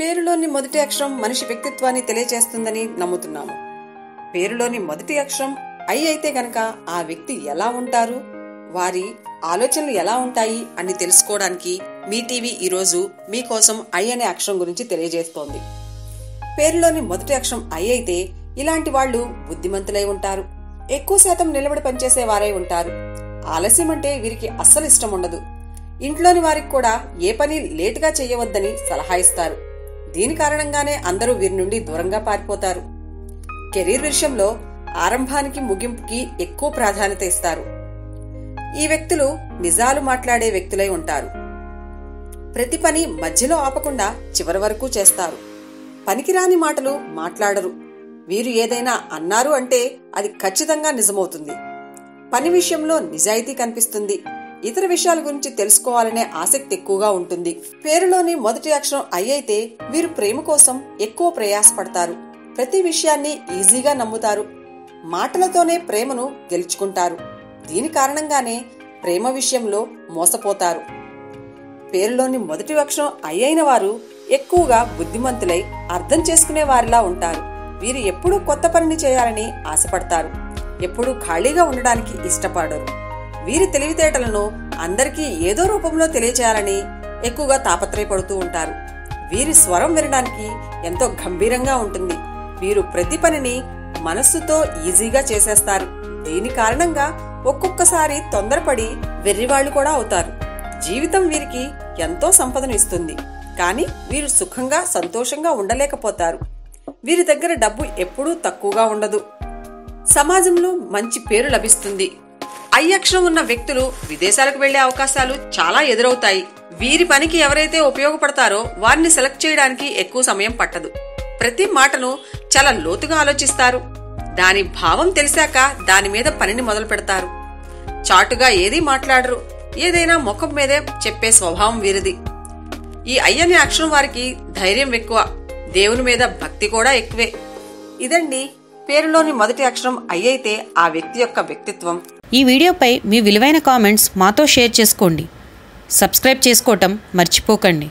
పేరులోని మొదటి అక్షరం మనిషి వ్యక్తిత్వాన్ని తెలియజేస్తుందని నమ్ముతున్నాము. పేరులోని మొదటి అక్షరం ఐ అయితే గనక ఆ వ్యక్తి ఎలా ఉంటారు? వారి ఆలోచనలు ఎలా ఉంటాయి? అని తెలుసుకోవడానికి మీ టీవీ ఈరోజు మీకోసం ఐ అనే అక్షరం గురించి తెలియజేస్తోంది. పేరులోని మొదటి అక్షరం ఐ అయితే ఇలాంటి వాళ్ళు బుద్ధిమంతులై ఉంటారు. ఎక్కువ శాతం నిలబడి పనిచేసే వారై ఉంటారు. ఆలస్యం అంటే వీరికి అస్సలు ఇష్టం ఉండదు. ఇంట్లోని వారికి కూడా ఏ పని లేటుగా చేయవద్దని సలహా ఇస్తారు. దీని కారణంగానే అందరూ వీరి నుండి దూరంగా పారిపోతారు. కెరీర్ విషయంలో ఆరంభానికి ముగింపుకి ఎక్కువ ప్రాధాన్యత ఇస్తారు. ఈ వ్యక్తులు నిజాలు మాట్లాడే వ్యక్తులై ఉంటారు. ప్రతి పని మధ్యలో ఆపకుండా చివరి వరకు చేస్తారు. పనికిరాని మాటలు మాట్లాడరు. వీరు ఏదైనా అన్నారు అంటే అది ఖచ్చితంగా నిజమవుతుంది. పని విషయంలో నిజాయితీ కనిపిస్తుంది. ఇతర విషయాల గురించి తెలుసుకోవాలనే ఆసక్తి ఎక్కువగా ఉంటుంది. పేరులోని మొదటి అక్షరం ఐ అయితే వీరు ప్రేమ కోసం ఎక్కువ ప్రయాసపడతారు. ప్రతి విషయాన్ని ఈజీగా నమ్ముతారు. మాటలతోనే ప్రేమను గెలుచుకుంటారు. దీని కారణంగానే ప్రేమ విషయంలో మోసపోతారు. పేరులోని మొదటి అక్షరం ఐ అయిన వారు ఎక్కువగా బుద్ధిమంతులై అర్థం చేసుకునే వారిలా ఉంటారు. వీరు ఎప్పుడూ కొత్త పనిని చేయాలని ఆశపడతారు. ఎప్పుడూ ఖాళీగా ఉండడానికి ఇష్టపడరు. వీరి తెలివితేటలను అందరికీ ఏదో రూపంలో తెలియచేయాలని ఎక్కువగా తాపత్రయపడుతూ ఉంటారు. వీరి స్వరం వినడానికి ఎంతో గంభీరంగా ఉంటుంది. వీరు ప్రతి పనిని మనస్సుతో ఈజీగా చేసేస్తారు. దీని కారణంగా ఒక్కొక్కసారి తొందరపడి వెర్రివాళ్ళు కూడా అవుతారు. జీవితం వీరికి ఎంతో సంపదను ఇస్తుంది. కానీ వీరు సుఖంగా సంతోషంగా ఉండలేకపోతారు. వీరి దగ్గర డబ్బు ఎప్పుడూ తక్కువగా ఉండదు. సమాజంలో మంచి పేరు లభిస్తుంది. ఐ అక్షరం ఉన్న వ్యక్తులు విదేశాలకు వెళ్ళే అవకాశాలు చాలా ఎదురవుతాయి. వీరి పనికి ఎవరైతే ఉపయోగపడతారో వారిని సెలెక్ట్ చేయడానికి ఎక్కువ సమయం పట్టదు. ప్రతి మాటను చాలా లోతుగా ఆలోచిస్తారు. దాని భావం తెలిసాక దాని మీద పనిని మొదలు పెడతారు. చాటుగా ఏదీ మాట్లాడరు. ఏదైనా ముఖం మీదే చెప్పే స్వభావం వీరిది. ఈ అయ్యని అనే అక్షరం వారికి ధైర్యం ఎక్కువ. దేవుని మీద భక్తి కూడా ఎక్కువే. ఇదండి పేరులోని మొదటి అక్షరం ఐ అయితే ఆ వ్యక్తి యొక్క వ్యక్తిత్వం. ఈ వీడియోపై మీ విలువైన కామెంట్స్ మాతో షేర్ చేసుకోండి. సబ్స్క్రైబ్ చేసుకోవటం మర్చిపోకండి.